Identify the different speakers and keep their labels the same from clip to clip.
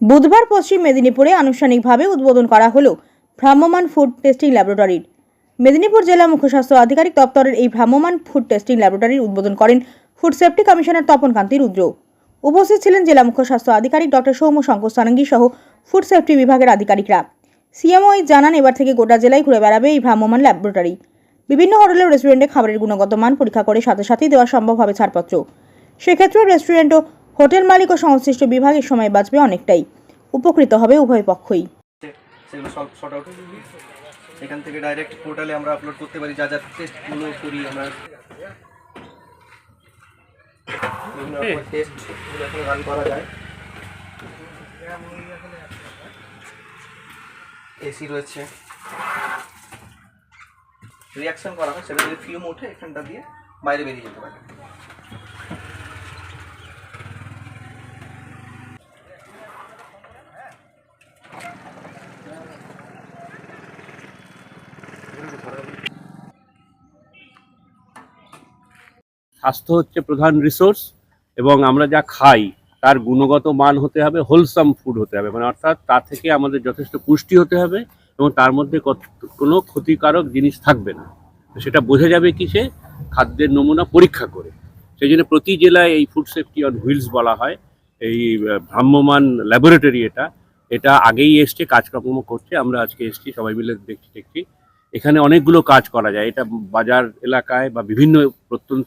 Speaker 1: বুধবার পশ্চিম মেদিনীপুরে আনুষ্ঠানিকভাবে উদ্বোধন করা হলো ভ্রাম্যমাণ ফুড টেস্টিং ল্যাবরেটরির। মেদিনীপুর জেলা মুখ্য স্বাস্থ্য আধিকারিক দপ্তরের এই ভ্রাম্যমাণ ফুড টেস্টিং ল্যাবরেটরির উদ্বোধন করেন food safety commissioner Tapan Kanti Rudra. উপস্থিত ছিলেন জেলা মুখ্য স্বাস্থ্য আধিকারিক ডক্টর সৌম্য শঙ্কর সারঙ্গী সহ ফুড সেফটি বিভাগের আধিকারিকরা। সিএমওই জানান, এবার থেকে গোটা জেলায় ঘুরে বেড়াবে এই ভ্রাম্যমান ল্যাবরেটরি। বিভিন্ন হোটেল ও রেস্টুরেন্টে খাবারের গুণগত মান পরীক্ষা করে সাথে সাথেই দেওয়া সম্ভব হবে ছাড়পত্র। সেক্ষেত্রে রেস্টুরেন্ট ও হোটেল মালিক ও সংশ্লিষ্ট বিভাগের সময় বাঁচবে অনেকটাই। উপকৃত হবে উভয় পক্ষই।
Speaker 2: সেগুলো শর্ট আউট এখান থেকে ডাইরেক্ট পোর্টালে আমরা আপলোড করতে পারি যা যা টেস্টগুলো করি আমরা। টেস্টগুলো এখন রান করা যায়। এসি রয়েছে। রিয়াকশন করা হয় সেটা যদি ফিউম ওঠে এখানটা দিয়ে বাইরে বেরিয়ে যেতে পারে।
Speaker 3: স্বাস্থ্য হচ্ছে প্রধান রিসোর্স এবং আমরা যা খাই, তার গুণগত মান হতে হবে হোলসাম ফুড হতে হবে। মানে অর্থাৎ তা থেকে আমাদের যথেষ্ট পুষ্টি হতে হবে এবং তার মধ্যে কোনো ক্ষতিকারক জিনিস থাকবে না। সেটা বোঝা যাবে কিসে? খাদ্যের নমুনা পরীক্ষা করে। সেই জন্য প্রতি জেলায় এই ফুড সেফটি অন হুইলস বলা হয়। এই ভ্রাম্যমান ল্যাবরেটরি এটা। এটা আগেই এসছে, কাজকর্ম করছে। আমরা আজকে এসছি, সবাই মিলে দেখছি দেখছি। এখানে অনেকগুলো কাজ করা যায়। এটা বাজার এলাকায় বা বিভিন্ন প্রত্যন্ত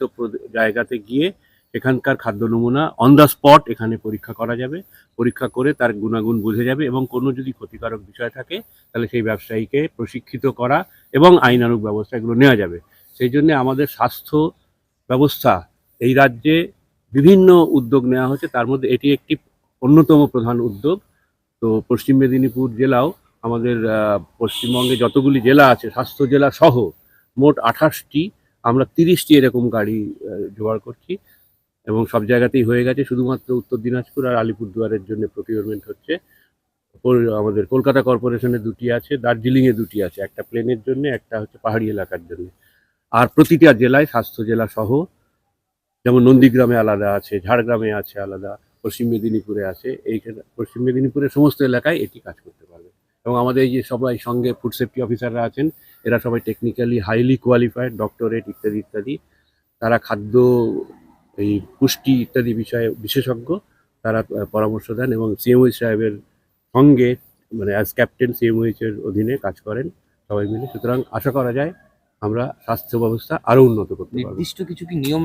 Speaker 3: জায়গাতে গিয়ে এখানকার খাদ্য নমুনা অন দ্য স্পট এখানে পরীক্ষা করা যাবে। পরীক্ষা করে তার গুণাগুণ বুঝে যাবে এবং কোনো যদি ক্ষতিকারক বিষয় থাকে, তাহলে সেই ব্যবসায়ীকে প্রশিক্ষিত করা এবং আইনানুগ ব্যবস্থা এগুলো নেওয়া যাবে। সেই জন্যে আমাদের স্বাস্থ্য ব্যবস্থা এই রাজ্যে বিভিন্ন উদ্যোগ নেওয়া হচ্ছে তার মধ্যে এটি একটি অন্যতম প্রধান উদ্যোগ। তো পশ্চিম মেদিনীপুর জেলাও আমাদের পশ্চিমবঙ্গে যতগুলি জেলা আছে, স্বাস্থ্য জেলা সহ মোট আঠাশটি, আমরা তিরিশটি এরকম গাড়ি জোগাড় করছি। এবং সব জায়গাতেই হয়ে গেছে, শুধুমাত্র উত্তর দিনাজপুর আর আলিপুরদুয়ারের জন্য প্রকিউরমেন্ট হচ্ছে। আমাদের কলকাতা কর্পোরেশনে দুটি আছে, দার্জিলিংয়ে দুটি আছে, একটা প্লেনের জন্য, একটা হচ্ছে পাহাড়ি এলাকার জন্য। আর প্রতিটা জেলায় স্বাস্থ্য জেলা সহ, যেমন নন্দীগ্রামে আলাদা আছে, ঝাড়গ্রামে আছে আলাদা, পশ্চিম মেদিনীপুরে আছে, এইখানে পশ্চিম মেদিনীপুরের সমস্ত এলাকায় এটি কাজ করতে পারবে এবং আমাদের যে সবাই সঙ্গে ফুড সেফটি অফিসাররা আছেন, এরা সবাই টেকনিক্যালি হাইলি কোয়ালিফাইড ডক্টরেট ইত্যাদি ইত্যাদি। তারা খাদ্য, এই পুষ্টি ইত্যাদি বিষয়ে বিশেষজ্ঞ, তারা পরামর্শ দেন এবং সিএমওই সাহেবের সঙ্গে মানে অ্যাজ ক্যাপ্টেন সিএমওইচ এর অধীনে কাজ করেন সবাই মিলে। সুতরাং আশা করা যায় আমরা স্বাস্থ্য ব্যবস্থা আরও উন্নত করতে পারব।
Speaker 4: নির্দিষ্ট কিছু কি নিয়ম